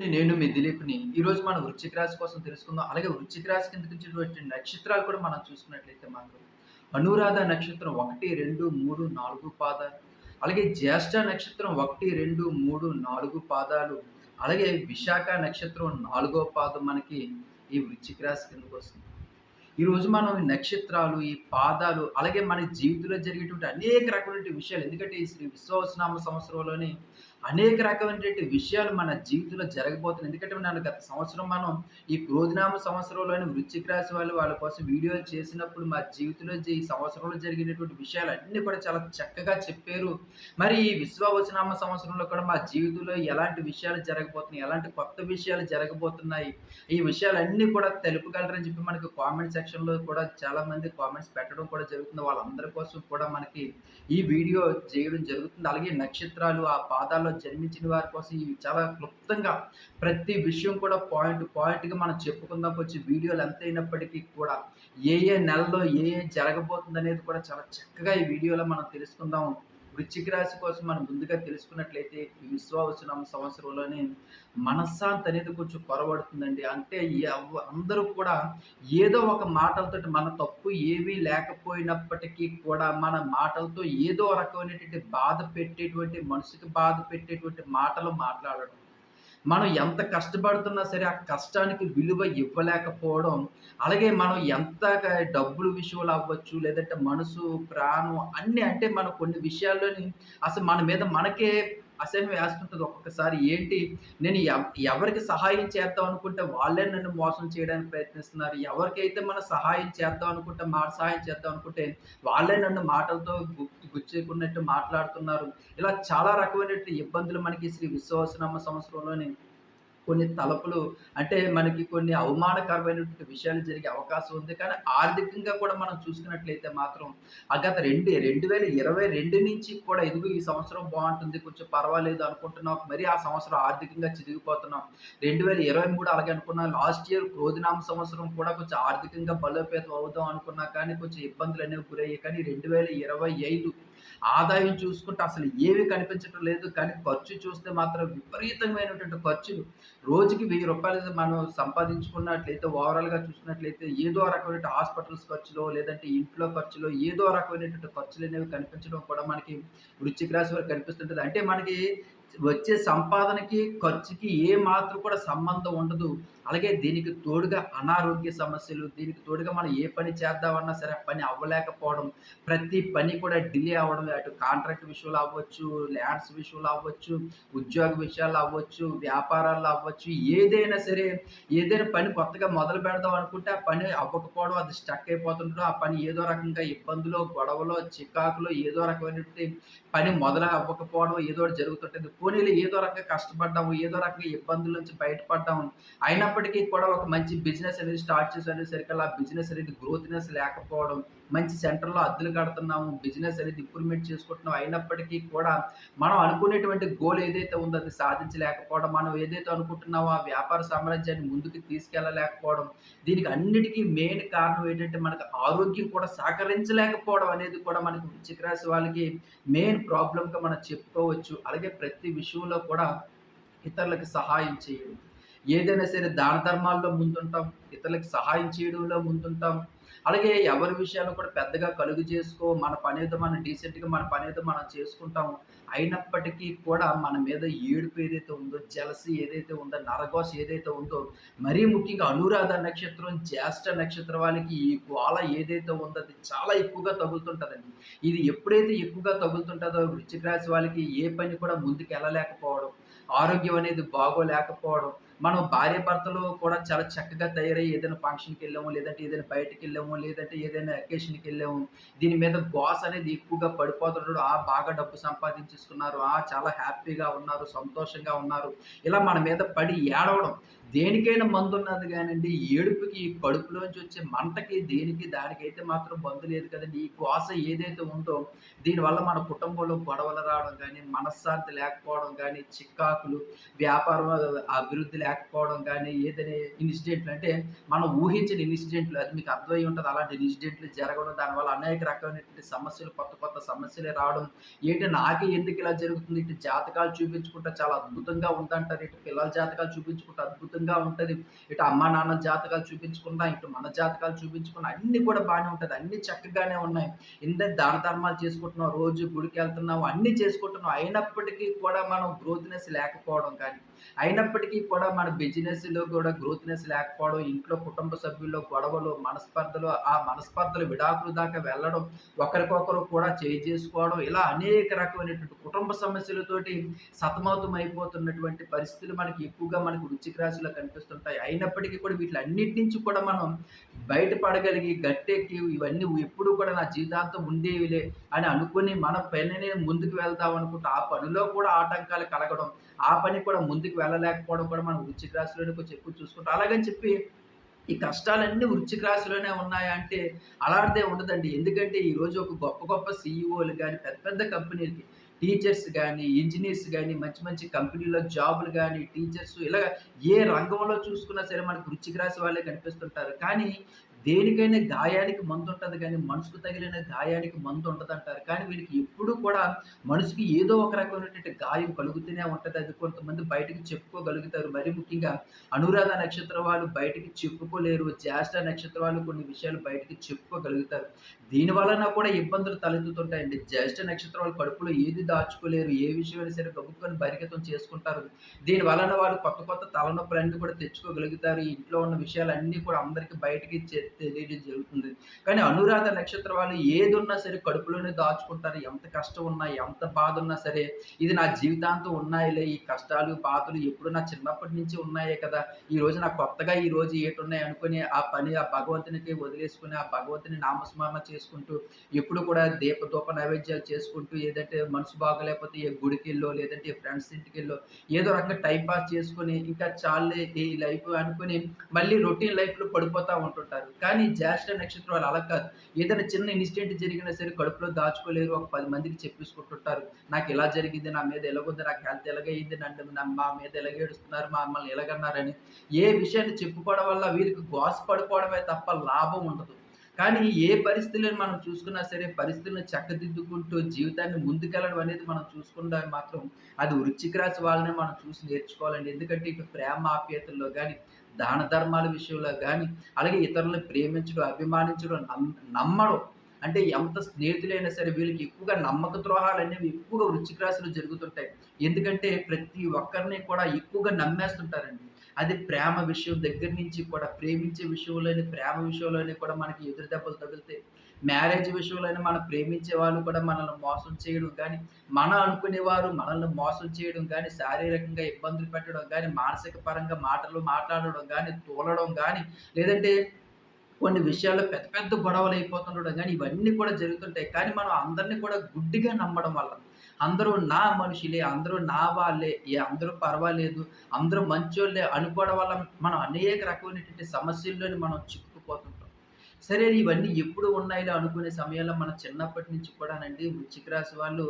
నేను మీ దిలీప్‌ని. ఈరోజు మనం వృశ్చిక రాశి కోసం తెలుసుకుందాం. అలాగే వృశ్చిక రాశి కిందకి వచ్చేటువంటి నక్షత్రాలు కూడా మనం చూసుకున్నట్లయితే మనకు అనురాధ నక్షత్రం 1, 2, 3, 4 పాదాలు. అలాగే జ్యేష్ఠ నక్షత్రం 1, 2, 3, 4 పాదాలు. అలాగే విశాఖ నక్షత్రం నాలుగో పాదం మనకి ఈ వృశ్చిక రాశి కిందకొస్తుంది. ఈరోజు మనం ఈ నక్షత్రాలు, ఈ పాదాలు అలాగే మన జీవితంలో జరిగేటువంటి అనేక రకమైన విషయాలు ఎందుకంటే ఈ శ్రీ విశ్వవసనామ సంవత్సరంలోని అనేక రకమైనటువంటి విషయాలు మన జీవితంలో జరగబోతున్నాయి. ఎందుకంటే మనం గత సంవత్సరం మనం ఈ క్రోధనామ సంవత్సరంలోని వృచ్చిక రాశి వాళ్ళు వాళ్ళ కోసం వీడియోలు చేసినప్పుడు మా జీవితంలో ఈ సంవత్సరంలో జరిగినటువంటి విషయాలన్నీ కూడా చాలా చక్కగా చెప్పారు. మరి ఈ విశ్వవచనామ సంవత్సరంలో కూడా మా జీవితంలో ఎలాంటి విషయాలు జరగబోతున్నాయి, ఎలాంటి కొత్త విషయాలు జరగబోతున్నాయి, ఈ విషయాలన్నీ కూడా తెలుపగలరని చెప్పి మనకి కామెంట్ సెక్షన్‌లో కూడా చాలామంది కామెంట్స్ పెట్టడం కూడా జరుగుతుంది. వాళ్ళందరి కోసం కూడా మనకి ఈ వీడియో చేయడం జరుగుతుంది. అలాగే నక్షత్రాలు, ఆ పాదాల్లో జన్మించిన వారి కోసం ఇవి చాలా క్లుప్తంగా ప్రతి విషయం కూడా పాయింట్ పాయింట్‌గా మనం చెప్పుకుందాం వచ్చి వీడియోలు ఎంత అయినప్పటికీ కూడా ఏ ఏ నెలలో ఏ ఏ జరగబోతుందనేది కూడా చాలా చక్కగా ఈ వీడియోలో మనం తెలుసుకుందాం. వృశ్చిక రాశి కోసం మనం ముందుగా తెలుసుకున్నట్లయితే ఈ సంవత్సరంలోనే మనశ్శాంతి అనేది కొంచెం కొరవడుతుందండి. అంటే అందరూ కూడా ఏదో ఒక మాటలతో మన తప్పు ఏమీ లేకపోయినప్పటికీ కూడా మన మాటలతో ఏదో రకమైనటువంటి బాధ పెట్టేటువంటి మనసుకి బాధ పెట్టేటువంటి మాటలు మాట్లాడడం. మనం ఎంత కష్టపడుతున్నా సరే ఆ కష్టానికి విలువ ఇవ్వలేకపోవడం. అలాగే మనం ఎంత డబ్బులు విషయంలో అవ్వచ్చు, లేదంటే మనసు, ప్రాణం అన్నీ అంటే మనం కొన్ని విషయాల్లోని అసలు మన మీద మనకే అసహ్యం వేస్తుంటుంది ఒక్కొక్కసారి. ఏంటి నేను ఎవరికి సహాయం చేద్దాం అనుకుంటే వాళ్ళే నన్ను మోసం చేయడానికి ప్రయత్నిస్తున్నారు. ఎవరికైతే మనం సహాయం చేద్దాం అనుకుంటే మాట సహాయం చేద్దాం అనుకుంటే వాళ్ళే నన్ను మాటలతో గు గుచ్చేకున్నట్టు మాట్లాడుతున్నారు. ఇలా చాలా రకమైనటువంటి ఇబ్బందులు మనకి శ్రీ విశ్వవసనామ సంవత్సరంలోనే కొన్ని తలపులు అంటే మనకి కొన్ని అవమానకరమైనటువంటి విషయాలు జరిగే అవకాశం ఉంది. కానీ ఆర్థికంగా కూడా మనం చూసుకున్నట్లయితే మాత్రం ఆ గత రెండు 2022 నుంచి కూడా ఇదిగో ఈ సంవత్సరం బాగుంటుంది కొంచెం పర్వాలేదు అనుకుంటున్నాం. మరి ఆ సంవత్సరం ఆర్థికంగా చిరిగిపోతున్నాం రెండు వేల ఇరవై మూడు అలాగే అనుకున్నాం. లాస్ట్ ఇయర్ క్రోధినామ సంవత్సరం కూడా కొంచెం ఆర్థికంగా బలోపేతం అవుదాం అనుకున్నా కానీ కొంచెం ఇబ్బందులు అనేవి గురయ్యాయి. కానీ 2025 ఆదాయం చూసుకుంటే అసలు ఏవి కనిపించటం లేదు. కానీ ఖర్చు చూస్తే మాత్రం విపరీతమైనటువంటి ఖర్చులు. రోజుకి వెయ్యి రూపాయలు మనం సంపాదించుకున్నట్లయితే ఓవరాల్‌గా చూసినట్లయితే ఏదో రకమైన హాస్పిటల్స్ ఖర్చులో, లేదంటే ఇంట్లో ఖర్చులో ఏదో రకమైనటువంటి ఖర్చులనేవి కనిపించడం కూడా మనకి వృశ్చిక రాశి వరకు కనిపిస్తుంటుంది అంటే మనకి వచ్చే సంపాదనకి, ఖర్చుకి ఏ మాత్రం కూడా సంబంధం ఉండదు. అలాగే దీనికి తోడుగా అనారోగ్య సమస్యలు, దీనికి తోడుగా మనం ఏ పని చేద్దామన్నా సరే పని అవ్వలేకపోవడం. ప్రతి పని కూడా డిలే అవ్వడం. అటు కాంట్రాక్ట్ విషయంలో అవ్వచ్చు, ల్యాండ్స్ విషయంలో అవ్వచ్చు, ఉద్యోగ విషయాలు అవ్వచ్చు, వ్యాపారాల్లో అవ్వచ్చు. ఏదైనా సరే ఏదైనా పని కొత్తగా మొదలు పెడదాం అనుకుంటే ఆ పని అవ్వకపోవడం, అది స్టక్ అయిపోతుండడం, ఆ పని ఏదో రకంగా ఇబ్బందులో, గొడవలో, చికాకులో ఏదో రకమైనటువంటి పని మొదలు అవ్వకపోవడం ఏదో జరుగుతుంటుంది జరుగుతుంటది. ఏదో రకంగా కష్టపడ్డాము, ఏదో రకంగా ఇబ్బందుల నుంచి బయటపడ్డాము. అయినప్పటికీ కూడా ఒక మంచి బిజినెస్ అనేది స్టార్ట్ చేసేసరికల్లా ఆ బిజినెస్ అనేది గ్రోత్‌నెస్ లేకపోవడం. మంచి సెంటర్‌లో అద్దెలు కడుతున్నాము. బిజినెస్ అనేది ఇంప్రూవ్‌మెంట్ చేసుకుంటున్నాం. అయినప్పటికీ కూడా మనం అనుకునేటువంటి గోల్ ఏదైతే ఉందో అది సాధించలేకపోవడం. మనం ఏదైతే అనుకుంటున్నామో ఆ వ్యాపార సామ్రాజ్యాన్ని ముందుకు తీసుకెళ్ళలేకపోవడం. దీనికి అన్నిటికీ మెయిన్ కారణం ఏంటంటే మనకు ఆరోగ్యం కూడా సహకరించలేకపోవడం అనేది కూడా మనకి వృచ్చిక రాశి వాళ్ళకి మెయిన్ ప్రాబ్లంగా మనం చెప్పుకోవచ్చు. అలాగే ప్రతి విషయంలో కూడా ఇతరులకి సహాయం చేయడం. ఏదైనా సరే దాన ధర్మాల్లో ముందుంటాం. ఇతరులకు సహాయం చేయడంలో ముందుంటాం. అలాగే ఎవరి విషయాలు కూడా పెద్దగా కలుగు చేసుకో మన పనేదో మనం డీసెంట్‌గా మన పనేదో మనం చేసుకుంటాం. అయినప్పటికీ కూడా మన మీద ఏడుపు ఏదైతే ఉందో, జలసి ఏదైతే ఉందో, నరగోస ఏదైతే ఉందో, మరీ ముఖ్యంగా అనురాధ నక్షత్రం, జ్యేష్ఠ నక్షత్రం వాళ్ళకి ఈ గోళ ఏదైతే ఉందో అది చాలా ఎక్కువగా తగులుతుంటుందండి ఇది ఎప్పుడైతే ఎక్కువగా తగులుతుంటుందో వృచ్చిక రాశి వాళ్ళకి ఏ పని కూడా ముందుకెళ్ళలేకపోవడం. ఆరోగ్యం అనేది బాగోలేకపోవడం. మనం భార్యాభర్తలు కూడా చాలా చక్కగా తయారయ్యి ఏదైనా ఫంక్షన్కి వెళ్ళాము లేదంటే ఏదైనా బయటికెళ్ళాము, లేదంటే ఏదైనా అకేషన్‌కెళ్ళాము. దీని మీద గోస్ అనేది ఎక్కువగా పడిపోతున్నాడు ఆ! బాగా డబ్బు సంపాదించేసుకున్నారు. ఆ! చాలా హ్యాపీగా ఉన్నారు, సంతోషంగా ఉన్నారు. ఇలా మన మీద పడి ఏడవడం. దేనికైనా మందు ఉన్నది కానివ్వండి ఏడుపుకి కడుపులోంచి వచ్చే మంటకి దేనికి దానికైతే మాత్రం మందు లేదు కదండి. ఈ కోస ఏదైతే ఉందో దీనివల్ల మన కుటుంబంలో గొడవలు రావడం కానీ మనశ్శాంతి లేకపోవడం కానీ చిక్కాకులు వ్యాపారం అభివృద్ధి లేకపోవడం కానీ ఏదైనా ఇన్సిడెంట్లు అంటే మనం ఊహించిన ఇన్సిడెంట్లు అది మీకు అర్థమై ఉంటుంది అలాంటి ఇన్సిడెంట్లు జరగడం దానివల్ల అనేక రకమైనటువంటి సమస్యలు కొత్త కొత్త సమస్యలే రావడం. ఏంటి నాకే ఎందుకు ఇలా జరుగుతుంది? ఇటు జాతకాలు చూపించుకుంటే చాలా అద్భుతంగా ఉందంటారు ఇటు పిల్లల జాతకాలు చూపించుకుంటే అద్భుతంగా ఉంటుంది. ఇటు అమ్మ నాన్న జాతకాలు చూపించుకున్నా ఇటు మన జాతకాలు చూపించుకున్నా అన్ని కూడా బాగానే ఉంటుంది. అన్ని చక్కగానే ఉన్నాయి. ఇంత దాన ధర్మాలు చేసుకుంటున్నాం రోజు గుడికి వెళ్తున్నావు అన్ని చేసుకుంటున్నాం అయినప్పటికీ కూడా మనం గ్రోత్నెస్ లేకపోవడం కానీ అయినప్పటికీ కూడా మన బిజినెస్లో కూడా గ్రోత్నెస్ లేకపోవడం ఇంట్లో కుటుంబ సభ్యుల్లో గొడవలు మనస్పర్ధలు ఆ మనస్పర్ధలు విడాకులు దాకా వెళ్ళడం ఒకరికొకరు కూడా చేయి చేసుకోవడం ఇలా అనేక రకమైనటువంటి కుటుంబ సమస్యలతోటి సతమతం అయిపోతున్నటువంటి పరిస్థితులు మనకి ఎక్కువగా మనకి వృచ్చిక రాశిలో కనిపిస్తుంటాయి. అయినప్పటికీ కూడా వీటిలన్నిటి నుంచి కూడా మనం బయటపడగలిగి గట్టెక్కి ఇవన్నీ ఎప్పుడు కూడా నా జీవితాంతం ఉండేవిలే అని అనుకుని మన పనిని ముందుకు వెళ్దాం అనుకుంటే ఆ పనిలో కూడా ఆటంకాలు కలగడం ఆ పని కూడా ముందుకు వెళ్ళలేకపోవడం కూడా మనం వృచ్చిక రాశిలోనే కొంచెం ఎక్కువ చూసుకుంటాం. అలాగని చెప్పి ఈ కష్టాలన్నీ వృచ్చిక రాశిలోనే ఉన్నాయా అంటే అలాంటిదే ఉండదండి. ఎందుకంటే ఈరోజు ఒక గొప్ప గొప్ప సీఈఓలు కానీ పెద్ద పెద్ద కంపెనీలకి టీచర్స్ కానీ ఇంజనీర్స్ కానీ మంచి మంచి కంపెనీలో జాబులు కానీ టీచర్స్ ఇలా ఏ రంగంలో చూసుకున్నా సరే మనకు వృచ్చిక రాశి వాళ్ళే కనిపిస్తుంటారు. కానీ దేనికైనా గాయానికి మందు ఉంటుంది కానీ మనసుకు తగిలిన గాయానికి మందు ఉంటుంది అంటారు కానీ వీళ్ళకి ఎప్పుడూ కూడా మనసుకి ఏదో ఒక రకమైనటువంటి గాయం కలుగుతూనే ఉంటుంది. అది కొంతమంది బయటకు చెప్పుకోగలుగుతారు. మరి ముఖ్యంగా అనురాధ నక్షత్ర వాళ్ళు బయటికి చెప్పుకోలేరు. జ్యేష్ఠ నక్షత్ర వాళ్ళు కొన్ని విషయాలు బయటకి చెప్పుకోగలుగుతారు. దీని వలన కూడా ఇబ్బందులు తలెత్తుతుంటాయండి. జ్యేష్ఠ నక్షత్రం వాళ్ళు కడుపులో ఏది దాచుకోలేరు ఏ విషయమైనా సరే ప్రభుత్వాన్ని బరిగతం చేసుకుంటారు. దీని వలన వాళ్ళు కొత్త కొత్త తలనొప్పులన్నీ కూడా తెచ్చుకోగలుగుతారు. ఇంట్లో ఉన్న విషయాలన్నీ కూడా అందరికీ బయటికి తెలియడం జరుగుతుంది. కానీ అనురాధ నక్షత్రం వాళ్ళు ఏది ఉన్నా సరే కడుపులోనే దాచుకుంటారు. ఎంత కష్టం ఉన్నా ఎంత బాధ ఉన్నా సరే ఇది నా జీవితాంతం ఉన్నాయిలే ఈ కష్టాలు బాధలు ఎప్పుడు నా చిన్నప్పటి నుంచి ఉన్నాయే కదా. ఈ రోజు నా కొత్తగా ఈ రోజు ఏటున్నాయి అనుకుని ఆ పని ఆ భగవంతునికి వదిలేసుకుని ఆ భగవంతుని నామస్మరణ చేసుకుంటూ ఎప్పుడు కూడా దీపదప నైవేద్యాలు చేసుకుంటూ ఏదంటే మనసు బాగలేకపోతే ఏ గుడికెళ్ళో లేదంటే ఫ్రెండ్స్ ఇంటికి వెళ్ళో ఏదో రకంగా టైం పాస్ చేసుకుని ఇంకా చాలే ఈ లైఫ్ అనుకుని మళ్ళీ రొటీన్ లైఫ్లో పడిపోతూ ఉంటుంటారు. కానీ జ్యేష్ఠ నక్షత్రం వాళ్ళు అలా కాదు. ఏదైనా చిన్న ఇన్సిడెంట్ జరిగినా సరే కడుపులో దాచుకోలేరు ఒక పది మందికి చెప్పేసుకుంటుంటారు. నాకు ఇలా జరిగింది నా మీద ఎలాగుంది నాకు హెల్త్ ఎలాగైంది నన్ను మా మీద ఎలాగేడుస్తున్నారు మా మమ్మల్ని ఎలాగన్నారని ఏ విషయాన్ని చెప్పుకోవడం వల్ల వీరికి గోస పడిపోవడమే తప్ప లాభం ఉండదు. కానీ ఏ పరిస్థితులను మనం చూసుకున్నా సరే పరిస్థితులను చక్కదిద్దుకుంటూ జీవితాన్ని ముందుకెళ్ళడం అనేది మనం చూసుకుంటే మాత్రం. అది వృచ్చిక రాశి వాళ్ళనే మనం చూసి నేర్చుకోవాలండి. ఎందుకంటే ఇక ప్రేమ ఆప్యాయతల్లో కానీ దాన ధర్మాల విషయంలో కానీ అలాగే ఇతరులను ప్రేమించడం అభిమానించడం నమ్మడం. అంటే ఎంత స్నేహితులైనా సరే వీళ్ళకి ఎక్కువగా నమ్మక ద్రోహాలు అనేవి ఎక్కువగా వృచ్చిక రాశిలో జరుగుతుంటాయి. ఎందుకంటే ప్రతి ఒక్కరిని కూడా ఎక్కువగా నమ్మేస్తుంటారండి. అది ప్రేమ విషయం దగ్గర నుంచి కూడా ప్రేమించే విషయంలోని ప్రేమ విషయంలోని కూడా మనకి ఎదురు దెబ్బలు తగులుతాయి మ్యారేజ్ విషయంలోనే మనం ప్రేమించే వాళ్ళు కూడా మనల్ని మోసం చేయడం కానీ మనం అనుకునేవారు మనల్ని మోసం చేయడం కానీ శారీరకంగా ఇబ్బందులు పెట్టడం కానీ మానసిక పరంగా మాటలు మాట్లాడడం కానీ తోలడం కానీ లేదంటే కొన్ని విషయాల్లో పెద్ద పెద్ద గొడవలు అయిపోతుండడం కానీ ఇవన్నీ కూడా జరుగుతుంటాయి. కానీ మనం అందరినీ కూడా గుడ్డిగా నమ్మడం వల్ల అందరూ నా మనుషులే అందరూ నా వాళ్ళే ఏ అందరూ పర్వాలేదు అందరూ మంచోళ్ళే అనుకోవడం వల్ల మనం అనేక రకమైనటువంటి సమస్యల్లోని మనం చిక్కుకుపోతుంటాం. సరే ఇవన్నీ ఎప్పుడు ఉన్నాయిలే అనుకునే సమయంలో మన చిన్నప్పటి నుంచి కూడానండి వృశ్చిక రాశి వాళ్ళు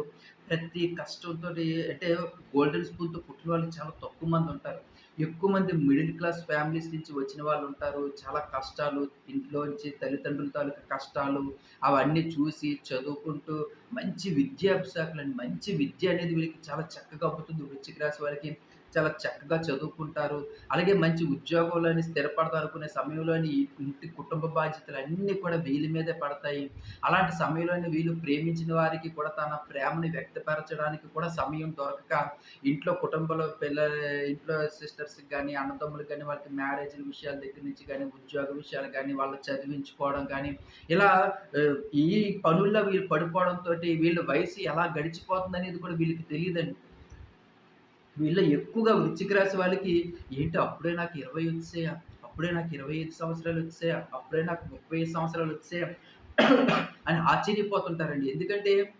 ప్రతి కష్టంతో అంటే గోల్డెన్ స్పూన్తో పుట్టిన వాళ్ళు చాలా తక్కువ మంది ఉంటారు. ఎక్కువ మంది మిడిల్ క్లాస్ ఫ్యామిలీస్ నుంచి వచ్చిన వాళ్ళు ఉంటారు. చాలా కష్టాలు ఇంట్లోంచి తల్లిదండ్రుల తాలూకా కష్టాలు అవన్నీ చూసి చదువుకుంటూ మంచి విద్యాభ్యాసకులండి మంచి విద్య అనేది వీళ్ళకి చాలా చక్కగా అవుతుంది వృచ్చిక రాశి వారికి. చాలా చక్కగా చదువుకుంటారు. అలాగే మంచి ఉద్యోగంలోని స్థిరపడతారు అనుకునే సమయంలోని ఇంటి కుటుంబ బాధ్యతలు అన్నీ కూడా వీళ్ళ మీదే పడతాయి. అలాంటి సమయంలోని వీళ్ళు ప్రేమించిన వారికి కూడా తన ప్రేమని వ్యక్తపరచడానికి కూడా సమయం దొరకక ఇంట్లో కుటుంబంలో పిల్ల ఇంట్లో సిస్టర్స్కి కానీ అన్నదమ్ములకు కానీ వాళ్ళకి మ్యారేజ్ విషయాల దగ్గర నుంచి కానీ ఉద్యోగ విషయాలు కానీ వాళ్ళు చదివించుకోవడం కానీ ఇలా ఈ పనుల్లో వీళ్ళు పడిపోవడంతో వీళ్ళ వయసు ఎలా గడిచిపోతుంది అనేది కూడా వీళ్ళకి తెలియదండి. వీళ్ళ ఎక్కువగా వృశ్చిక రాశి వాళ్ళకి ఏంటి? అప్పుడే నాకు ఇరవై వచ్చాయా? అప్పుడే నాకు ఇరవై ఐదు సంవత్సరాలు వచ్చాయా? అప్పుడే నాకు ముప్పై ఐదు సంవత్సరాలు వచ్చాయా? అని ఆశ్చర్యపోతుంటారండి. ఎందుకంటే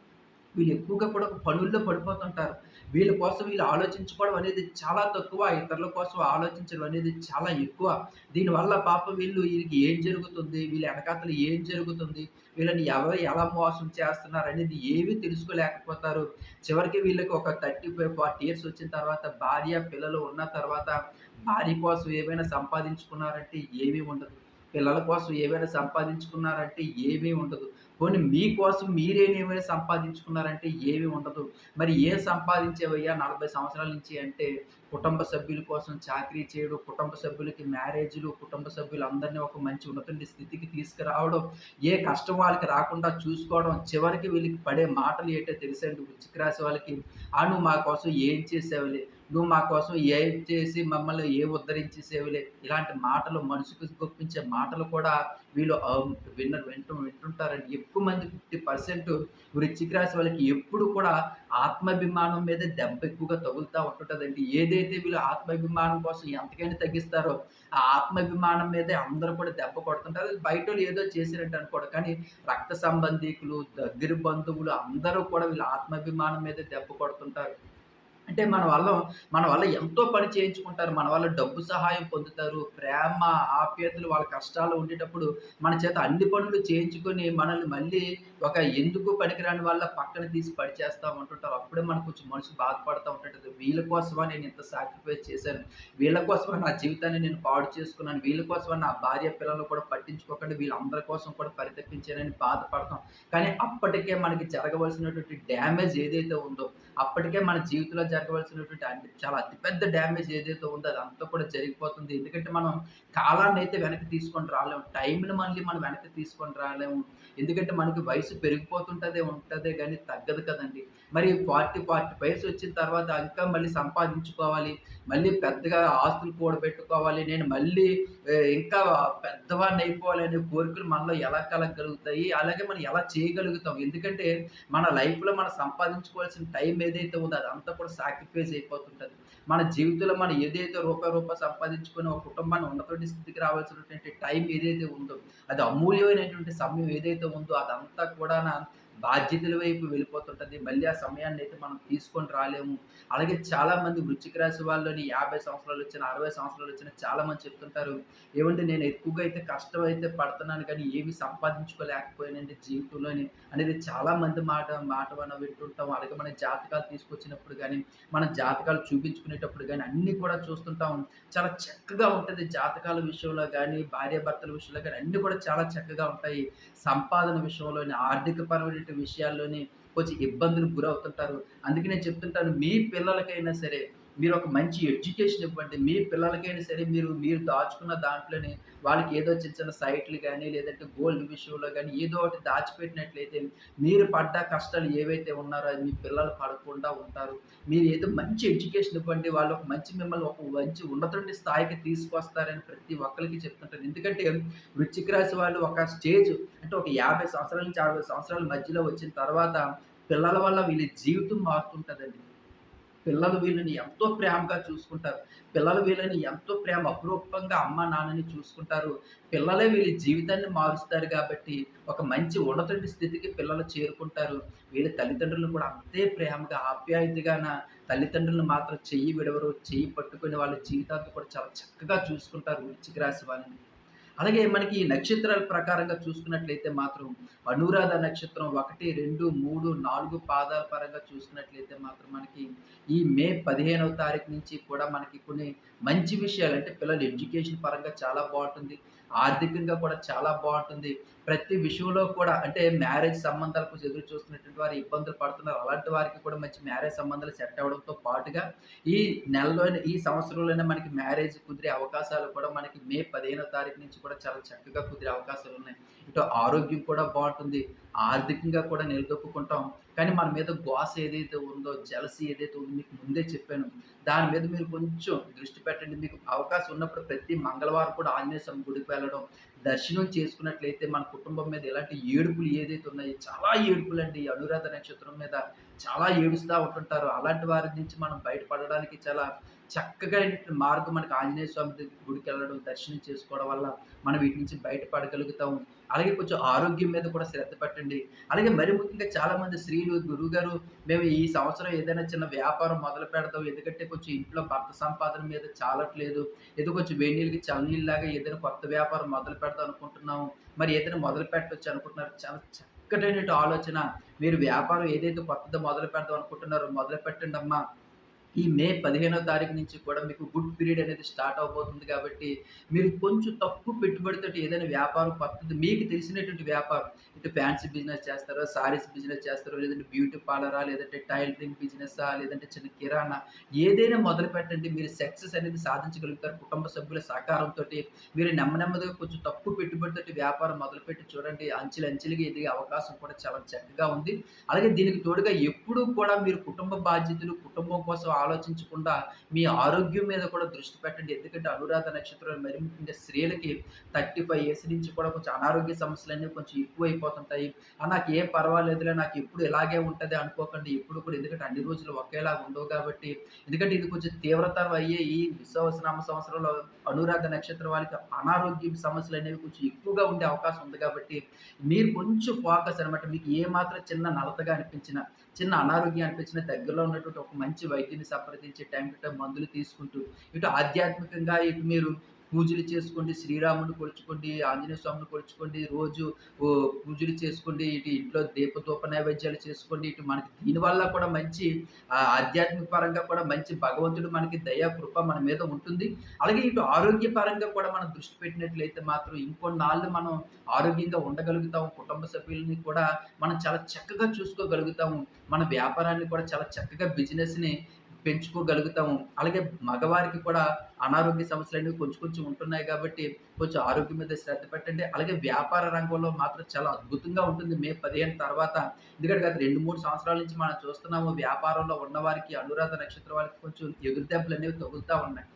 వీళ్ళు ఎక్కువగా కూడా పనుల్లో పడిపోతుంటారు. వీళ్ళ కోసం వీళ్ళు ఆలోచించుకోవడం అనేది చాలా తక్కువ ఇతరుల కోసం ఆలోచించడం అనేది చాలా ఎక్కువ. దీనివల్ల పాపం వీళ్ళు వీళ్ళకి ఏం జరుగుతుంది? వీళ్ళ వెనకాతలు ఏం జరుగుతుంది? వీళ్ళని ఎవరు ఎలా మోసం చేస్తున్నారు అనేది ఏమీ తెలుసుకోలేకపోతారు. చివరికి వీళ్ళకి ఒక థర్టీ ఫైవ్ ఫార్టీ ఇయర్స్ వచ్చిన తర్వాత భార్య పిల్లలు ఉన్న తర్వాత భార్య కోసం ఏమైనా సంపాదించుకున్నారంటే ఏమీ ఉండదు. పిల్లల కోసం ఏమైనా సంపాదించుకున్నారంటే ఏమీ ఉండదు. కొన్ని మీకోసం మీరేమేమైనా సంపాదించుకున్నారంటే ఏమీ ఉండదు. మరి ఏం సంపాదించేవయ్యా నలభై సంవత్సరాల నుంచి అంటే కుటుంబ సభ్యుల కోసం చాకరీ చేయడం కుటుంబ సభ్యులకి మ్యారేజ్లు కుటుంబ సభ్యులందరినీ ఒక మంచి ఉన్నత స్థితికి తీసుకురావడం ఏ కష్టం వాళ్ళకి రాకుండా చూసుకోవడం చివరికి వీళ్ళకి పడే మాటలు ఏంటో తెలిసండి వృచ్చిక రాసి వాళ్ళకి ఆ నువ్వు మా కోసం ఏం చేసేవాళ్ళు నువ్వు మా కోసం ఏం చేసి మమ్మల్ని ఏ ఉద్ధరించేసేవిలే? ఇలాంటి మాటలు మనసుకు గొప్పించే మాటలు కూడా వీళ్ళు విన్న వింటూ వింటుంటారండి. ఎక్కువ మంది ఫిఫ్టీ పర్సెంట్ వృచ్చిక రాశి వాళ్ళకి ఎప్పుడు కూడా ఆత్మాభిమానం మీద దెబ్బ ఎక్కువగా తగులుతూ ఉంటుంటుందండి. ఏదైతే వీళ్ళు ఆత్మాభిమానం కోసం ఎంతకైనా తగ్గిస్తారో ఆ ఆత్మాభిమానం మీదే అందరూ కూడా దెబ్బ కొడుతుంటారు. బయట ఏదో చేసినట్టు అనుకోడు కానీ రక్త సంబంధికులు దగ్గర బంధువులు అందరూ కూడా వీళ్ళ ఆత్మాభిమానం మీద దెబ్బ కొడుతుంటారు. అంటే మన వల్ల మన వల్ల ఎంతో పని చేయించుకుంటారు. మన వల్ల డబ్బు సహాయం పొందుతారు. ప్రేమ ఆప్యాయతలు వాళ్ళ కష్టాలు ఉండేటప్పుడు మన చేత అన్ని పనులు చేయించుకొని మనల్ని మళ్ళీ ఒక ఎందుకు పనికిరాని వాళ్ళ పక్కన తీసి పని చేస్తూ ఉంటుంటారు అప్పుడే మనకు కొంచెం మనసు బాధపడుతూ ఉంటుంటుంది. వీళ్ళ కోసమా నేను ఇంత సాక్రిఫైస్ చేశాను? వీళ్ళ కోసమా నా జీవితాన్ని నేను పాడు చేసుకున్నాను? వీళ్ళ కోసమా నా భార్య పిల్లలు కూడా పట్టించుకోకుండా. వీళ్ళందరి కోసం కూడా పరితపించానని బాధపడతాం. కానీ అప్పటికే మనకి జరగవలసినటువంటి డ్యామేజ్ ఏదైతే ఉందో అప్పటికే మన జీవితంలో జరగవలసినటువంటి అంటే చాలా అతిపెద్ద డ్యామేజ్ ఏదైతే ఉందో అదంతా కూడా జరిగిపోతుంది. ఎందుకంటే మనం కాలాన్ని అయితే వెనక్కి తీసుకొని రాలేము. టైంని మళ్ళీ మనం వెనక్కి తీసుకొని రాలేము. ఎందుకంటే మనకి వయసు పెరిగిపోతుంటదే ఉంటుందే కానీ తగ్గదు కదండి. మరి ఫార్టీ ఫార్టీ వయసు వచ్చిన తర్వాత ఇంకా మళ్ళీ సంపాదించుకోవాలి. మళ్ళీ పెద్దగా ఆస్తులు కూడబెట్టుకోవాలి. నేను మళ్ళీ ఇంకా పెద్దవాడిని అయిపోవాలనే కోరికలు మనలో ఎలా కలగలుగుతాయి? అలాగే మనం ఎలా చేయగలుగుతాం? ఎందుకంటే మన లైఫ్లో మనం సంపాదించుకోవాల్సిన టైం ఏదైతే ఉందో అదంతా కూడా సాక్రిఫైస్ అయిపోతుంటుంది. మన జీవితంలో మనం ఏదైతే రూపాయి రూపాయి సంపాదించుకుని ఒక కుటుంబాన్ని ఉన్నటువంటి స్థితికి రావాల్సినటువంటి టైం ఏదైతే ఉందో అది అమూల్యమైనటువంటి సమయం ఏదైతే ఉందో అదంతా కూడా బాధ్యతల వైపు వెళ్ళిపోతుంటుంది. మళ్ళీ ఆ సమయాన్ని అయితే మనం తీసుకొని రాలేము. అలాగే చాలామంది వృచ్చిక రాశి వాళ్ళని యాభై సంవత్సరాలు వచ్చిన అరవై సంవత్సరాలు వచ్చిన చాలామంది చెప్తుంటారు. ఏమంటే నేను ఎక్కువగా అయితే కష్టం అయితే పడుతున్నాను కానీ ఏమి సంపాదించుకోలేకపోయానండి జీవితంలోని అనేది చాలామంది మాట మాట మనం వింటుంటాం. అలాగే మన జాతకాలు తీసుకొచ్చినప్పుడు కానీ మన జాతకాలు చూపించుకునేటప్పుడు కానీ అన్నీ కూడా చూస్తుంటాం. చాలా చక్కగా ఉంటుంది జాతకాల విషయంలో కానీ భార్యాభర్తల విషయంలో కానీ అన్నీ కూడా చాలా చక్కగా ఉంటాయి. సంపాదన విషయంలోని ఆర్థిక పరమైన విషయాల్లోనే కొంచెం ఇబ్బందులు గురవుతుంటారు. అందుకే నేను చెప్తుంటాను మీ పిల్లలకైనా సరే మీరు ఒక మంచి ఎడ్యుకేషన్ ఇవ్వండి. మీ పిల్లలకైనా సరే మీరు మీరు దాచుకున్న దాంట్లోనే వాళ్ళకి ఏదో చిన్న చిన్న సైట్లు కానీ లేదంటే గోల్డ్ విషయంలో కానీ ఏదో ఒకటి దాచిపెట్టినట్లయితే మీరు పడ్డ కష్టాలు ఏవైతే ఉన్నారో అది మీ పిల్లలు పడకుండా ఉంటారు. మీరు ఏదో మంచి ఎడ్యుకేషన్ ఇవ్వండి. వాళ్ళు ఒక మంచి మిమ్మల్ని ఒక మంచి ఉన్నటువంటి స్థాయికి తీసుకొస్తారని ప్రతి ఒక్కరికి చెప్తుంటారు ఎందుకంటే వృచ్చిక రాశి వాళ్ళు ఒక స్టేజ్ అంటే ఒక యాభై సంవత్సరాల నుంచి అరవై సంవత్సరాల మధ్యలో వచ్చిన తర్వాత పిల్లల వల్ల వీళ్ళ జీవితం మారుతుంటుందండి. పిల్లలు వీళ్ళని ఎంతో ప్రేమగా చూసుకుంటారు. పిల్లలు వీళ్ళని ఎంతో ప్రేమ అపురూపంగా అమ్మ నాన్నని చూసుకుంటారు. పిల్లలే వీళ్ళ జీవితాన్ని మారుస్తారు కాబట్టి ఒక మంచి ఉన్నత స్థితికి పిల్లలు చేరుకుంటారు. వీళ్ళ తల్లిదండ్రులను కూడా అంతే ప్రేమగా ఆప్యాయతగాన తల్లిదండ్రులను మాత్రం చెయ్యి విడవరు చెయ్యి పట్టుకుని వాళ్ళ జీవితాన్ని కూడా చాలా చక్కగా చూసుకుంటారు వృచ్చిక రాశి వాళ్ళని అలాగే మనకి ఈ నక్షత్రాల ప్రకారంగా చూసుకున్నట్లయితే మాత్రం అనురాధ నక్షత్రం ఒకటి రెండు మూడు నాలుగు పాదాల పరంగా చూసుకున్నట్లయితే మాత్రం మనకి ఈ మే పదిహేనవ తారీఖు నుంచి కూడా మనకి కొన్ని మంచి విషయాలు అంటే పిల్లల ఎడ్యుకేషన్ పరంగా చాలా బాగుంటుంది. ఆర్థికంగా కూడా చాలా బాగుంటుంది. ప్రతి విషయంలో కూడా అంటే మ్యారేజ్ సంబంధాల కోసం ఎదురు చూస్తున్నటువంటి వారు ఇబ్బందులు పడుతున్నారు. అలాంటి వారికి కూడా మంచి మ్యారేజ్ సంబంధాలు సెట్ అవ్వడంతో పాటుగా ఈ నెలలో ఈ సంవత్సరంలోనే మనకి మ్యారేజ్ కుదిరే అవకాశాలు కూడా మనకి మే పదిహేనో తారీఖు నుంచి కూడా చాలా చక్కగా కుదిరే అవకాశాలు ఉన్నాయి. ఇటు ఆరోగ్యం కూడా బాగుంటుంది. ఆర్థికంగా కూడా నిలదొక్కుంటాం కానీ మన మీద గ్వాస్ ఏదైతే ఉందో జలసి ఏదైతే ఉందో మీకు ముందే చెప్పాను. దాని మీద మీరు కొంచెం దృష్టి పెట్టండి. మీకు అవకాశం ఉన్నప్పుడు ప్రతి మంగళవారం కూడా ఆంజనేయ స్వామి గుడికి వెళ్ళడం దర్శనం చేసుకున్నట్లయితే మన కుటుంబం మీద ఎలాంటి ఏడుపులు ఏదైతే ఉన్నాయో చాలా ఏడుపులు అండి అనురాధ నక్షత్రం మీద. చాలా ఏడుస్తూ ఉంటుంటారు. అలాంటి వారి నుంచి మనం బయటపడడానికి చాలా చక్కగా మార్గం మనకి ఆంజనేయ స్వామి గుడికి వెళ్ళడం దర్శనం చేసుకోవడం వల్ల మనం వీటి నుంచి బయటపడగలుగుతాం. అలాగే కొంచెం ఆరోగ్యం మీద కూడా శ్రద్ధ పెట్టండి. అలాగే మరి ముఖ్యంగా చాలామంది స్త్రీలు గురువుగారు మేము ఈ సంవత్సరం ఏదైనా చిన్న వ్యాపారం మొదలు పెడతాం. ఎందుకంటే కొంచెం ఇంట్లో భర్త సంపాదన మీద చాలట్లేదు. ఏదో కొంచెం వేడినీళ్ళకి చల్లనీళ్ళలాగా ఏదైనా కొత్త వ్యాపారం మొదలు పెడతాం అనుకుంటున్నాము మరి ఏదైనా మొదలు పెట్టవచ్చు అనుకుంటున్నారు. చాలా చక్కటైన ఆలోచన. మీరు వ్యాపారం ఏదైతే కొత్తది మొదలు పెడదాం అనుకుంటున్నారో మొదలు పెట్టండి అమ్మా ఈ మే పదిహేనో తారీఖు నుంచి కూడా మీకు గుడ్ పీరియడ్ అనేది స్టార్ట్ అవబోతుంది కాబట్టి మీరు కొంచెం తక్కువ పెట్టుబడితో ఏదైనా వ్యాపారం కొత్తది మీకు తెలిసినటువంటి వ్యాపారం ఇటు ఫ్యాన్సీ బిజినెస్ చేస్తారో సారీస్ బిజినెస్ చేస్తారో లేదంటే బ్యూటీ పార్లరా లేదంటే టైలరింగ్ బిజినెస్సా లేదంటే చిన్న కిరాణా ఏదైనా మొదలు పెట్టండి. మీరు సక్సెస్ అనేది సాధించగలుగుతారు. కుటుంబ సభ్యుల సహకారంతో మీరు నెమ్మ నెమ్మదిగా కొంచెం తక్కువ పెట్టుబడితో వ్యాపారం మొదలుపెట్టి చూడండి. అంచెలు అంచెలుగా ఎదిగే అవకాశం కూడా చాలా చక్కగా ఉంది. అలాగే దీనికి తోడుగా ఎప్పుడూ కూడా మీరు కుటుంబ బాధ్యతలు కుటుంబం కోసం ఆలోచించకుండా మీ ఆరోగ్యం మీద కూడా దృష్టి పెట్టండి. ఎందుకంటే అనురాధ నక్షత్రాలు మరి ముఖ్యంగా స్త్రీలకి థర్టీ ఫైవ్ ఇయర్స్ నుంచి కూడా కొంచెం అనారోగ్య సమస్యలు అనేవి కొంచెం ఎక్కువ అయిపోతుంటాయి నాకు ఏం పర్వాలేదులే నాకు ఎప్పుడు ఇలాగే ఉంటుంది అనుకోకండి ఎప్పుడు కూడా. ఎందుకంటే అన్ని రోజులు ఒకేలా ఉండవు కాబట్టి. ఎందుకంటే ఇది కొంచెం తీవ్రతరం అయ్యే ఈ విశ్వవసనామ సంవత్సరంలో అనురాధ నక్షత్రం వాళ్ళకి అనారోగ్య సమస్యలు అనేవి కొంచెం ఎక్కువగా ఉండే అవకాశం ఉంది కాబట్టి మీరు కొంచెం ఫోకస్ అనమాట. మీకు ఏ మాత్రం చిన్న నలతగా అనిపించినా చిన్న అనారోగ్యం అనిపించిన దగ్గరలో ఉన్నటువంటి ఒక మంచి వైద్యుని సంప్రదించి టైం టు టైం మందులు తీసుకుంటూ ఇటు ఆధ్యాత్మికంగా ఇటు మీరు పూజలు చేసుకోండి శ్రీరాముని కొలుచుకోండి ఆంజనేయ స్వామిని కొలుచుకోండి రోజు పూజలు చేసుకోండి ఇటు ఇంట్లో దీపదూప నైవేద్యాలు చేసుకోండి ఇటు మనకి దీనివల్ల కూడా మంచి ఆధ్యాత్మిక పరంగా కూడా మంచి భగవంతుడు మనకి దయా కృప మన మీద ఉంటుంది. అలాగే ఇటు ఆరోగ్య పరంగా కూడా మనం దృష్టి పెట్టినట్లయితే మాత్రం ఇంకొన్నాళ్ళు మనం ఆరోగ్యంగా ఉండగలుగుతాం కుటుంబ సభ్యులని కూడా మనం చాలా చక్కగా చూసుకోగలుగుతాము. మన వ్యాపారాన్ని కూడా చాలా చక్కగా బిజినెస్ని పెంచుకోగలుగుతాము. అలాగే మగవారికి కూడా అనారోగ్య సమస్యలు అనేవి కొంచెం కొంచెం ఉంటున్నాయి కాబట్టి కొంచెం ఆరోగ్యం మీద శ్రద్ధ పెట్టండి. అలాగే వ్యాపార రంగంలో మాత్రం చాలా అద్భుతంగా ఉంటుంది. మే పదిహేను తర్వాత ఎందుకంటే గత రెండు మూడు సంవత్సరాల నుంచి మనం చూస్తున్నాము వ్యాపారంలో ఉన్నవారికి అనురాధ నక్షత్రం వారికి కొంచెం ఎగురు దెబ్బలు అనేవి తగులుతూ ఉన్నాయి.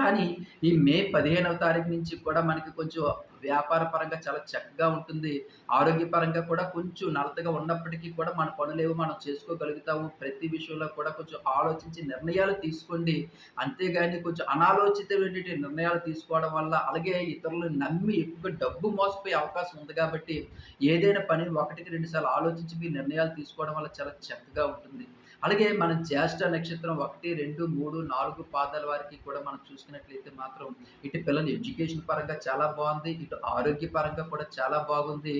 కానీ ఈ మే పదిహేనవ తారీఖు నుంచి కూడా మనకి కొంచెం వ్యాపార పరంగా చాలా చక్కగా ఉంటుంది. ఆరోగ్యపరంగా కూడా కొంచెం నలతగా ఉన్నప్పటికీ కూడా మన పనులేవో మనం చేసుకోగలుగుతాము. ప్రతి విషయంలో కూడా కొంచెం ఆలోచించి నిర్ణయాలు తీసుకోండి. అంతేగాని కొంచెం అనాలోచితమైనటువంటి నిర్ణయాలు తీసుకోవడం వల్ల అలాగే ఇతరులు నమ్మి ఎక్కువ డబ్బు మోసపోయే అవకాశం ఉంది కాబట్టి ఏదైనా పని ఒకటికి రెండు సార్లు ఆలోచించి మీ నిర్ణయాలు తీసుకోవడం వల్ల చాలా చక్కగా ఉంటుంది. అలాగే మన జ్యేష్ఠ నక్షత్రం ఒకటి రెండు మూడు నాలుగు పాదాల వారికి కూడా మనం చూసుకున్నట్లయితే మాత్రం ఇటు పిల్లల ఎడ్యుకేషన్ పరంగా చాలా బాగుంది ఇటు ఆరోగ్య పరంగా కూడా చాలా బాగుంది.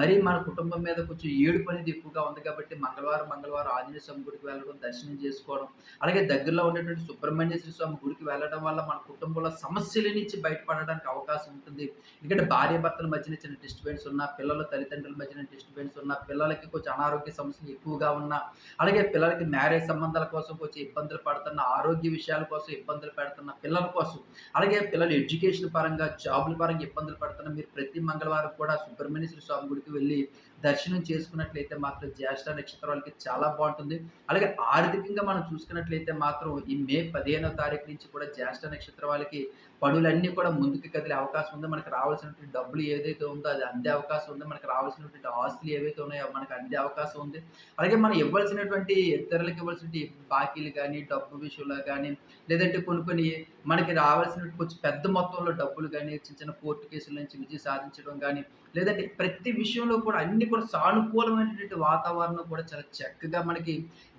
మరి మన కుటుంబం మీద కొంచెం ఏడుపు అనేది ఎక్కువగా ఉంది కాబట్టి మంగళవారం మంగళవారం ఆంజనేయ స్వామి గుడికి వెళ్ళడం దర్శనం చేసుకోవడం అలాగే దగ్గరలో ఉన్నటువంటి సుబ్రహ్మణ్యేశ్వర స్వామి గుడికి వెళ్ళడం వల్ల మన కుటుంబంలో సమస్యల నుంచి బయటపడడానికి అవకాశం ఉంటుంది. ఎందుకంటే భార్య భర్తల మధ్యన చిన్న డిస్టర్బెన్స్ ఉన్న పిల్లల తల్లిదండ్రుల మధ్యన డిస్టర్బెన్స్ ఉన్న పిల్లలకి కొంచెం అనారోగ్య సమస్యలు ఎక్కువగా ఉన్న అలాగే పిల్లలకి మ్యారేజ్ సంబంధాల కోసం కొంచెం ఇబ్బందులు పడుతున్న ఆరోగ్య విషయాల కోసం ఇబ్బందులు పెడుతున్న పిల్లల కోసం అలాగే పిల్లలు ఎడ్యుకేషన్ పరంగా జాబుల పరంగా ఇబ్బందులు పడుతున్న మీరు ప్రతి మంగళవారం కూడా సుబ్రహ్మణ్యేశ్వర స్వామి గుడికి వెళ్ళి దర్శనం చేసుకున్నట్లయితే మాత్రం జ్యేష్ఠ నక్షత్రాలకి వాళ్ళకి చాలా బాగుంటుంది. అలాగే ఆర్థికంగా మనం చూసుకున్నట్లయితే మాత్రం ఈ మే పదిహేనవ తారీఖు నుంచి కూడా జ్యేష్ఠ నక్షత్రం వాళ్ళకి పనులన్నీ కూడా ముందుకు కదిలే అవకాశం ఉంది. మనకు రావాల్సినటువంటి డబ్బులు ఏదైతే ఉందో అది అందే అవకాశం ఉంది. మనకు రావాల్సినటువంటి ఆస్తులు ఏవైతే ఉన్నాయో మనకు అందే అవకాశం ఉంది. అలాగే మనం ఇవ్వాల్సినటువంటి ఇతరులకు ఇవ్వాల్సినటువంటి బాకీలు కానీ డబ్బు విషయంలో కానీ లేదంటే కొన్ని కొన్ని మనకి రావాల్సిన కొంచెం పెద్ద మొత్తంలో డబ్బులు కానీ చిన్న చిన్న కోర్టు కేసుల నుంచి విజయం సాధించడం కానీ లేదంటే ప్రతి విషయంలో కూడా అన్ని కూడా సానుకూలమైనటువంటి వాతావరణం కూడా చాలా చక్కగా మనకి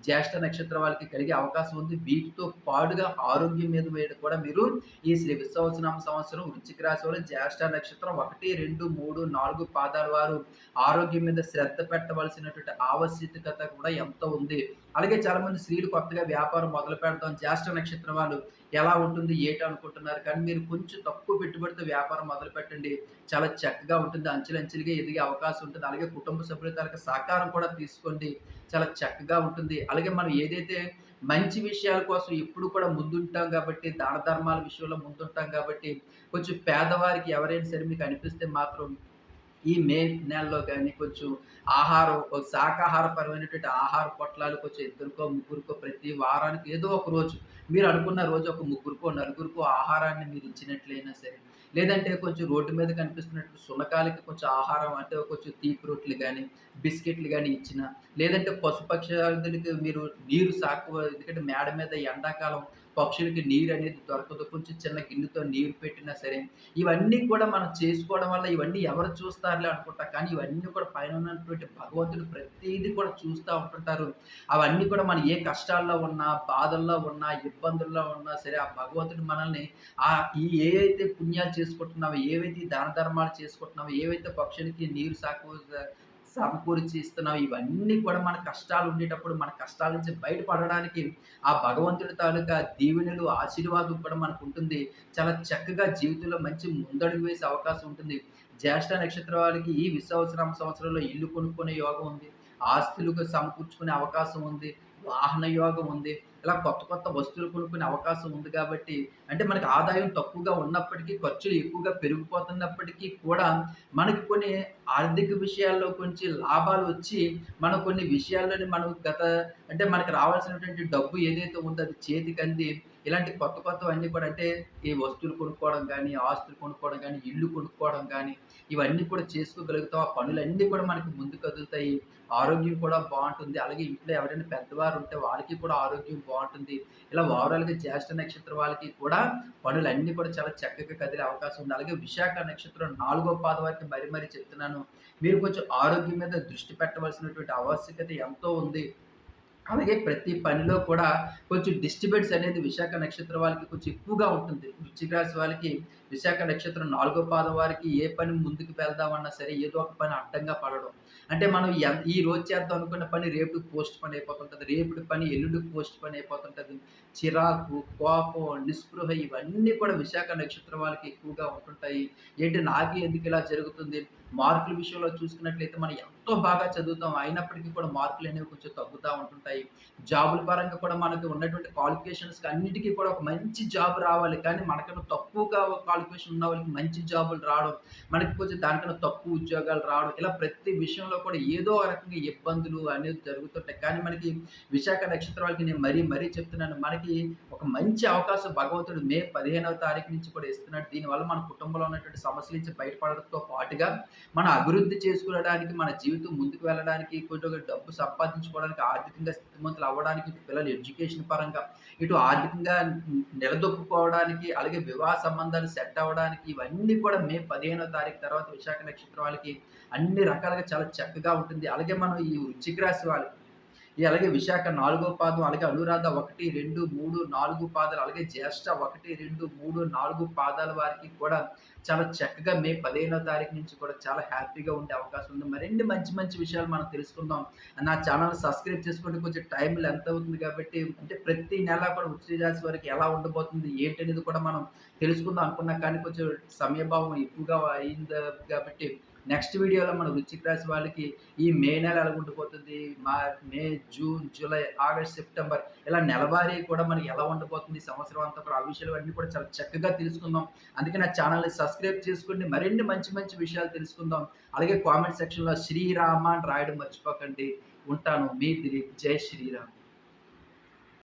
జ్యేష్ఠ నక్షత్రం వాళ్ళకి కలిగే అవకాశం ఉంది. వీటితో పాటుగా ఆరోగ్యం మీద మీద కూడా మీరు ఈ శ్రీ విశ్వవసనామ సంవత్సరం వృశ్చిక రాశి వారు జ్యేష్ఠ నక్షత్రం ఒకటి రెండు మూడు నాలుగు పాదాల వారు ఆరోగ్యం మీద శ్రద్ధ పెట్టవలసినటువంటి ఆవశ్యకత కూడా ఎంతో ఉంది. అలాగే చాలా మంది స్త్రీలు కొత్తగా వ్యాపారం మొదలు పెడతాం. జ్యేష్ఠ నక్షత్రం వాళ్ళు ఎలా ఉంటుంది ఏంటి అనుకుంటున్నారు? కానీ మీరు కొంచెం తక్కువ పెట్టుబడితో వ్యాపారం మొదలు పెట్టండి. చాలా చక్కగా ఉంటుంది. అంచెలంచెలుగా ఎదిగే అవకాశం ఉంటుంది. అలాగే కుటుంబ సభ్యుల తరగతి సహకారం కూడా తీసుకోండి. చాలా చక్కగా ఉంటుంది. అలాగే మనం ఏదైతే మంచి విషయాల కోసం ఎప్పుడు కూడా ముందుంటాం కాబట్టి దాన ధర్మాల విషయంలో ముందుంటాం కాబట్టి కొంచెం పేదవారికి ఎవరైనా సరే మీకు అనిపిస్తే మాత్రం ఈ మే నెలలో కానీ కొంచెం ఆహారం ఒక శాకాహారపరమైనటువంటి ఆహార పొట్లాలు కొంచెం ఇద్దరికో ముగ్గురికో ప్రతి వారానికి ఏదో ఒక రోజు మీరు అనుకున్న రోజు ఒక ముగ్గురికో నలుగురికో ఆహారాన్ని మీరు ఇచ్చినట్లయినా సరే లేదంటే కొంచెం రోడ్డు మీద కనిపిస్తున్నట్టు సునకాలకి కొంచెం ఆహారం అంటే కొంచెం తీపి రొట్టెలు కానీ బిస్కెట్లు కానీ ఇచ్చిన లేదంటే పశుపక్షాదులకి మీరు నీరు సాకు ఎందుకంటే మేడ మీద ఎండాకాలం పక్షులకి నీరు అనేది దొరకదు. కొంచెం చిన్న గిన్నెతో నీరు పెట్టినా సరే ఇవన్నీ కూడా మనం చేసుకోవడం వల్ల ఇవన్నీ ఎవరు చూస్తారులే అనుకుంటా కానీ ఇవన్నీ కూడా పైన ఉన్నటువంటి భగవంతుడు ప్రతిదీ కూడా చూస్తూ ఉంటుంటారు. అవన్నీ కూడా మనం ఏ కష్టాల్లో ఉన్నా బాధల్లో ఉన్నా ఇబ్బందుల్లో ఉన్నా సరే ఆ భగవంతుడు మనల్ని ఆ ఈ ఏవైతే పుణ్యాలు చేసుకుంటున్నావో ఏవైతే దాన ధర్మాలు చేసుకుంటున్నావో ఏవైతే పక్షులకి నీరు సాకు సమకూర్చి ఇస్తున్నావు ఇవన్నీ కూడా మన కష్టాలు ఉండేటప్పుడు మన కష్టాల నుంచి బయటపడడానికి ఆ భగవంతుడి తాలూకా దీవెనలు ఆశీర్వాదం కూడా మనకు ఉంటుంది. చాలా చక్కగా జీవితంలో మంచి ముందడుగు వేసే అవకాశం ఉంటుంది. జ్యేష్ఠ నక్షత్ర వాళ్ళకి ఈ విశ్వవసరం సంవత్సరంలో ఇల్లు కొనుక్కునే యోగం ఉంది. ఆస్తులకు సమకూర్చుకునే అవకాశం ఉంది. వాహన యోగం ఉంది. ఇలా కొత్త కొత్త వస్తువులు కొనుక్కునే అవకాశం ఉంది కాబట్టి అంటే మనకి ఆదాయం తక్కువగా ఉన్నప్పటికీ ఖర్చులు ఎక్కువగా పెరిగిపోతున్నప్పటికీ కూడా మనకి కొన్ని ఆర్థిక విషయాల్లో కొంచెం లాభాలు వచ్చి మనం కొన్ని విషయాల్లోని మనం గత అంటే మనకి రావాల్సినటువంటి డబ్బు ఏదైతే ఉందో అది చేతికి అంది ఇలాంటి కొత్త కొత్తవన్నీ కూడా అంటే ఈ వస్తువులు కొనుక్కోవడం కానీ ఆస్తులు కొనుక్కోవడం కానీ ఇల్లు కొనుక్కోవడం కానీ ఇవన్నీ కూడా చేసుకోగలుగుతాం. ఆ పనులన్నీ కూడా మనకి ముందు కదులుతాయి. ఆరోగ్యం కూడా బాగుంటుంది. అలాగే ఇంట్లో ఎవరైనా పెద్దవారు ఉంటే వాళ్ళకి కూడా ఆరోగ్యం బాగుంటుంది. ఇలా ఓవరాల్గా జ్యేష్ఠ నక్షత్రం వాళ్ళకి కూడా పనులన్నీ కూడా చాలా చక్కగా కదిలే అవకాశం ఉంది. అలాగే విశాఖ నక్షత్రం నాలుగో పాద వరకు మరీ మరీ చెప్తున్నాను. మీరు కొంచెం ఆరోగ్యం మీద దృష్టి పెట్టవలసినటువంటి ఆవశ్యకత ఎంతో ఉంది. అలాగే ప్రతి పనిలో కూడా కొంచెం డిస్టర్బెన్స్ అనేది విశాఖ నక్షత్రం వాళ్ళకి కొంచెం ఎక్కువగా ఉంటుంది. వృశ్చిక రాశి వాళ్ళకి విశాఖ నక్షత్రం నాలుగో పాదం వారికి ఏ పని ముందుకు వెళ్దామన్నా సరే ఏదో ఒక పని అడ్డంగా పడడం అంటే మనం ఈ రోజు చేద్దాం అనుకున్న పని రేపు పోస్ట్ పని అయిపోతుంటుంది. రేపటి పని ఎల్లుండి పోస్ట్ పని అయిపోతుంటుంది. చిరాకు కోపం నిస్పృహ ఇవన్నీ కూడా విశాఖ నక్షత్రం వాళ్ళకి ఎక్కువగా ఉంటుంటాయి. ఏంటి నాకు ఎందుకు ఇలా జరుగుతుంది? మార్కుల విషయంలో చూసుకున్నట్లయితే మనం ఎంతో బాగా చదువుతాం. అయినప్పటికీ కూడా మార్కులు అనేవి కొంచెం తగ్గుతూ ఉంటుంటాయి. జాబుల పరంగా కూడా మనకు ఉన్నటువంటి క్వాలిఫికేషన్స్ అన్నిటికీ కూడా ఒక మంచి జాబ్ రావాలి. కానీ మనకన్నా తక్కువగా క్వాలిఫికేషన్ ఉన్న వాళ్ళకి మంచి జాబులు రావడం మనకి కొంచెం దానికన్నా తక్కువ ఉద్యోగాలు రావడం ఇలా ప్రతి విషయంలో కూడా ఏదో ఒక రకంగా ఇబ్బందులు అనేది జరుగుతుంటాయి. కానీ మనకి విశాఖ నక్షత్రాలకి వాళ్ళకి నేను మరీ మరీ చెప్తున్నాను. మనకి ఒక మంచి అవకాశం భగవంతుడు మే పదిహేనవ తారీఖు నుంచి కూడా ఇస్తున్నాడు. దీనివల్ల మన కుటుంబంలో ఉన్నటువంటి సమస్యల నుంచి బయటపడడంతో పాటుగా మన అభివృద్ధి చేసుకోవడానికి మన జీవితం ముందుకు వెళ్ళడానికి కొంచెం డబ్బు సంపాదించుకోవడానికి ఆర్థికంగా స్థితిమంతులు అవ్వడానికి పిల్లలు ఎడ్యుకేషన్ పరంగా ఇటు ఆర్థికంగా నిలదొక్కుకోవడానికి అలాగే వివాహ సంబంధాలు సెట్ అవ్వడానికి ఇవన్నీ కూడా మే పదిహేనో తారీఖు తర్వాత విశాఖ నక్షత్రం వాళ్ళకి అన్ని రకాలుగా చాలా చక్కగా ఉంటుంది. అలాగే మనం ఈ వృచ్చిక రాశి వాళ్ళకి అలాగే విశాఖ నాలుగో పాదం అలాగే అనురాధ ఒకటి రెండు మూడు నాలుగు పాదాలు అలాగే జ్యేష్ఠ ఒకటి రెండు మూడు నాలుగు పాదాల వారికి కూడా చాలా చక్కగా మే పదిహేనో తారీఖు నుంచి కూడా చాలా హ్యాపీగా ఉండే అవకాశం ఉంది. మరిన్ని మంచి మంచి విషయాలు మనం తెలుసుకుందాం. నా ఛానల్ సబ్స్క్రైబ్ చేసుకుంటే కొంచెం టైం ఎంత అవుతుంది కాబట్టి అంటే ప్రతి నెల కూడా వృత్తి రాశి వారికి ఎలా ఉండబోతుంది ఏంటి అనేది కూడా మనం తెలుసుకుందాం అనుకున్నా. కానీ కొంచెం సమయభావం ఎక్కువగా అయింది కాబట్టి నెక్స్ట్ వీడియోలో మన వృశ్చిక రాశి వాళ్ళకి ఈ మే నెల ఎలా ఉండిపోతుంది మా May June July August September ఇలా నెలవారీ కూడా మనకి ఎలా ఉండిపోతుంది? సంవత్సరం అంతా కూడా ఆ విషయాలు అన్నీ కూడా చాలా చక్కగా తెలుసుకుందాం. అందుకే నా ఛానల్ని సబ్స్క్రైబ్ చేసుకోండి. మరిన్ని మంచి మంచి విషయాలు తెలుసుకుందాం. అలాగే కామెంట్ సెక్షన్లో శ్రీరామ అని రాయడం మర్చిపోకండి. ఉంటాను. మీ దిలీప్. జై శ్రీరామ్.